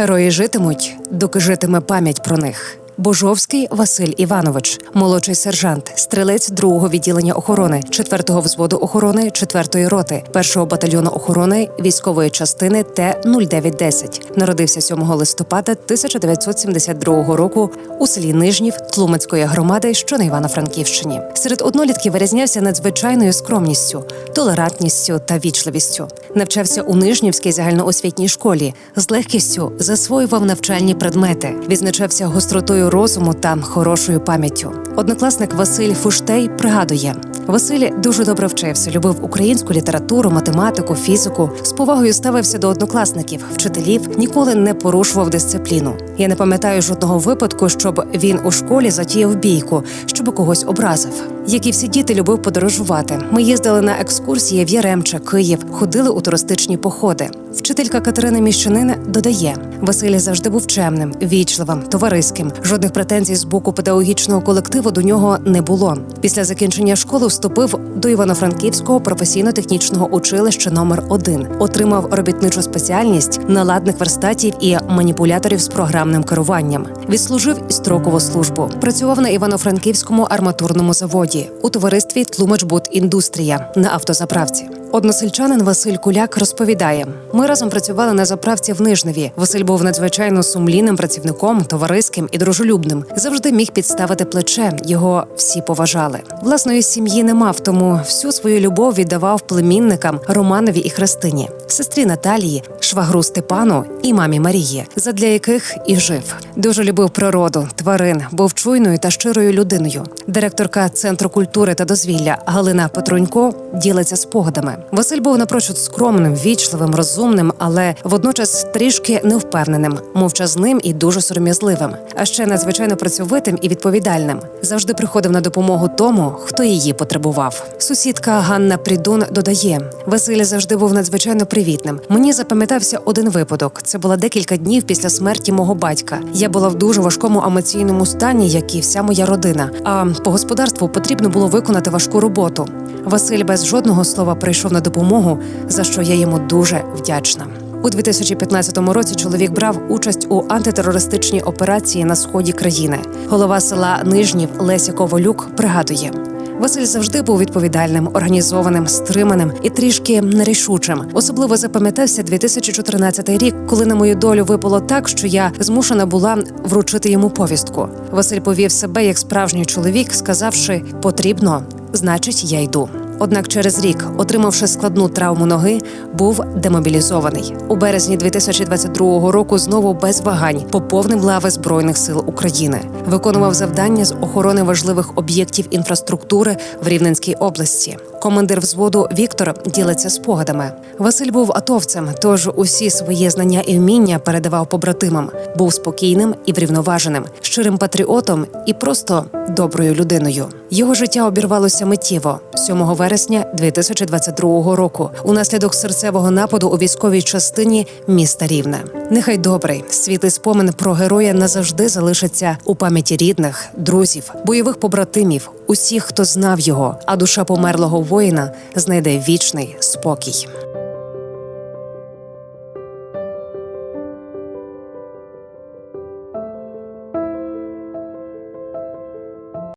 Герої житимуть, доки житиме пам'ять про них. Божовський Василь Іванович, молодший сержант, стрілець другого відділення охорони, 4-го взводу охорони, 4-ї роти, 1-го батальйону охорони військової частини Т-0910. Народився 7 листопада 1972 року у селі Нижнів Тлумацької громади, що на Івано-Франківщині. Серед однолітків вирізнявся надзвичайною скромністю, толерантністю та вічливістю. Навчався у Нижнівській загальноосвітній школі, з легкістю засвоював навчальні предмети, відзначався гостротою розуму та хорошою пам'яттю. Однокласник Василь Фуштей пригадує. Василь дуже добре вчився, любив українську літературу, математику, фізику, з повагою ставився до однокласників, вчителів, ніколи не порушував дисципліну. Я не пам'ятаю жодного випадку, щоб він у школі затіяв бійку, щоб когось образив. Як і всі діти, любив подорожувати. Ми їздили на екскурсії в Яремче, Київ, ходили у туристичні походи. Вчителька Катерина Міщанин додає: Василь завжди був чемним, вічливим, товариським. Жодних претензій з боку педагогічного колективу до нього не було. Після закінчення школи вступив до Івано-Франківського професійно-технічного училища номер 1 Отримав робітничу спеціальність наладних верстатів і маніпуляторів з програмним керуванням. Відслужив і строкову службу. Працював на Івано-Франківському арматурному заводі у товаристві Тлумачбуд Індустрія на автозаправці. Односельчанин Василь Куляк розповідає: ми разом працювали на заправці в Нижневі. Василь був надзвичайно сумлінним працівником, товариським і дружелюбним. Завжди міг підставити плече. Його всі поважали. Власної сім'ї не мав, тому всю свою любов віддавав племінникам Романові і Христині, сестрі Наталії, швагру Степану і мамі Марії, задля яких і жив. Дуже любив природу, тварин, був чуйною та щирою людиною. Директорка центру культури та дозвілля Галина Петрунько ділиться спогадами. Василь був напрочуд скромним, вічливим, розумним, але водночас трішки невпевненим, мовчазним і дуже сором'язливим, а ще надзвичайно працьовитим і відповідальним. Завжди приходив на допомогу тому, хто її потребував. Сусідка Ганна Прідун додає: Василь завжди був надзвичайно привітним. Мені запам'ятався один випадок. Це було декілька днів після смерті мого батька. Я була в дуже важкому емоційному стані, як і вся моя родина. А по господарству потрібно було виконати важку роботу. Василь без жодного слова прийшов на допомогу, за що я йому дуже вдячна. У 2015 році чоловік брав участь у антитерористичній операції на сході країни. Голова села Нижнів Леся Ковалюк пригадує. Василь завжди був відповідальним, організованим, стриманим і трішки нерішучим. Особливо запам'ятався 2014 рік, коли на мою долю випало так, що я змушена була вручити йому повістку. Василь повів себе як справжній чоловік, сказавши потрібно, значить, я йду. Однак через рік, отримавши складну травму ноги, був демобілізований у березні 2022 року. Знову без вагань поповнив лави збройних сил України, виконував завдання з охорони важливих об'єктів інфраструктури в Рівненській області. Командир взводу Віктор ділиться спогадами. Василь був атовцем, тож усі свої знання і вміння передавав побратимам. Був спокійним і врівноваженим, щирим патріотом і просто доброю людиною. Його життя обірвалося миттєво 7 вересня 2022 року. Унаслідок серцевого нападу у військовій частині міста Рівне. Нехай добрий світлий спомин про героя назавжди залишиться у пам'яті рідних, друзів, бойових побратимів, усіх, хто знав його, а душа померлого воїна знайде вічний спокій.